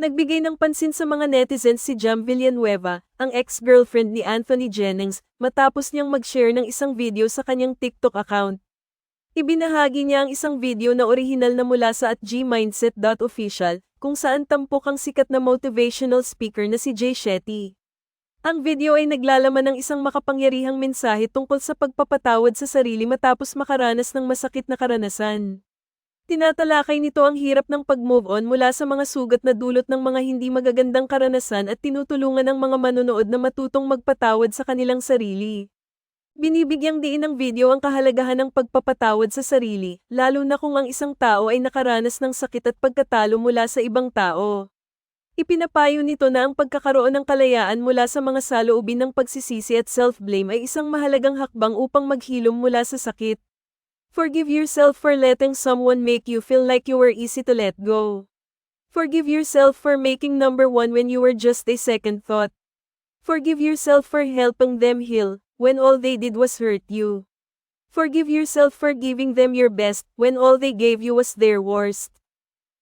Nagbigay ng pansin sa mga netizens si Jam Villanueva, ang ex-girlfriend ni Anthony Jennings, matapos niyang mag-share ng isang video sa kanyang TikTok account. Ibinahagi niya ang isang video na orihinal na mula sa at gmindset.official, kung saan tampok ang sikat na motivational speaker na si Jay Shetty. Ang video ay naglalaman ng isang makapangyarihang mensahe tungkol sa pagpapatawad sa sarili matapos makaranas ng masakit na karanasan. Tinatalakay nito ang hirap ng pag-move on mula sa mga sugat na dulot ng mga hindi magagandang karanasan at tinutulungan ng mga manonood na matutong magpatawad sa kanilang sarili. Binibigyang diin ng video ang kahalagahan ng pagpapatawad sa sarili, lalo na kung ang isang tao ay nakaranas ng sakit at pagkatalo mula sa ibang tao. Ipinapayo nito na ang pagkakaroon ng kalayaan mula sa mga saloobin ng pagsisisi at self-blame ay isang mahalagang hakbang upang maghilom mula sa sakit. Forgive yourself for letting someone make you feel like you were easy to let go. Forgive yourself for making number one when you were just a second thought. Forgive yourself for helping them heal when all they did was hurt you. Forgive yourself for giving them your best when all they gave you was their worst.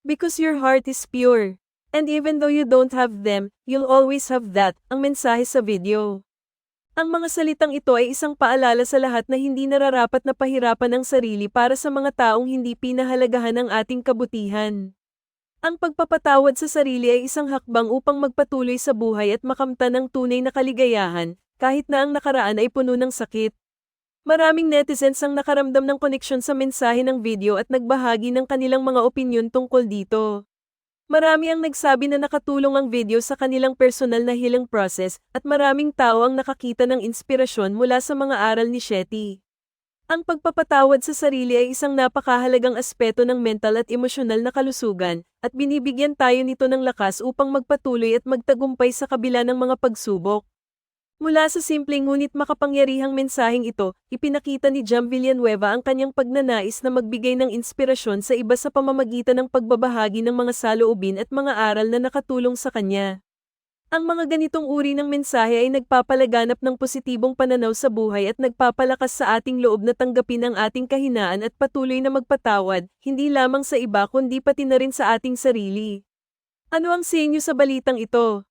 Because your heart is pure. And even though you don't have them, you'll always have that, ang mensahe sa video. Ang mga salitang ito ay isang paalala sa lahat na hindi nararapat na pahirapan ang sarili para sa mga taong hindi pinahalagahan ng ating kabutihan. Ang pagpapatawad sa sarili ay isang hakbang upang magpatuloy sa buhay at makamtan ng tunay na kaligayahan, kahit na ang nakaraan ay puno ng sakit. Maraming netizens ang nakaramdam ng koneksyon sa mensahe ng video at nagbahagi ng kanilang mga opinyon tungkol dito. Marami ang nagsabi na nakatulong ang video sa kanilang personal na healing process at maraming tao ang nakakita ng inspirasyon mula sa mga aral ni Shetty. Ang pagpapatawad sa sarili ay isang napakahalagang aspeto ng mental at emosyonal na kalusugan, at binibigyan tayo nito ng lakas upang magpatuloy at magtagumpay sa kabila ng mga pagsubok. Mula sa simpleng ngunit makapangyarihang mensaheng ito, ipinakita ni Jam Villanueva ang kanyang pagnanais na magbigay ng inspirasyon sa iba sa pamamagitan ng pagbabahagi ng mga saloobin at mga aral na nakatulong sa kanya. Ang mga ganitong uri ng mensahe ay nagpapalaganap ng positibong pananaw sa buhay at nagpapalakas sa ating loob na tanggapin ang ating kahinaan at patuloy na magpatawad, hindi lamang sa iba kundi pati na rin sa ating sarili. Ano ang sinyo sa balitang ito?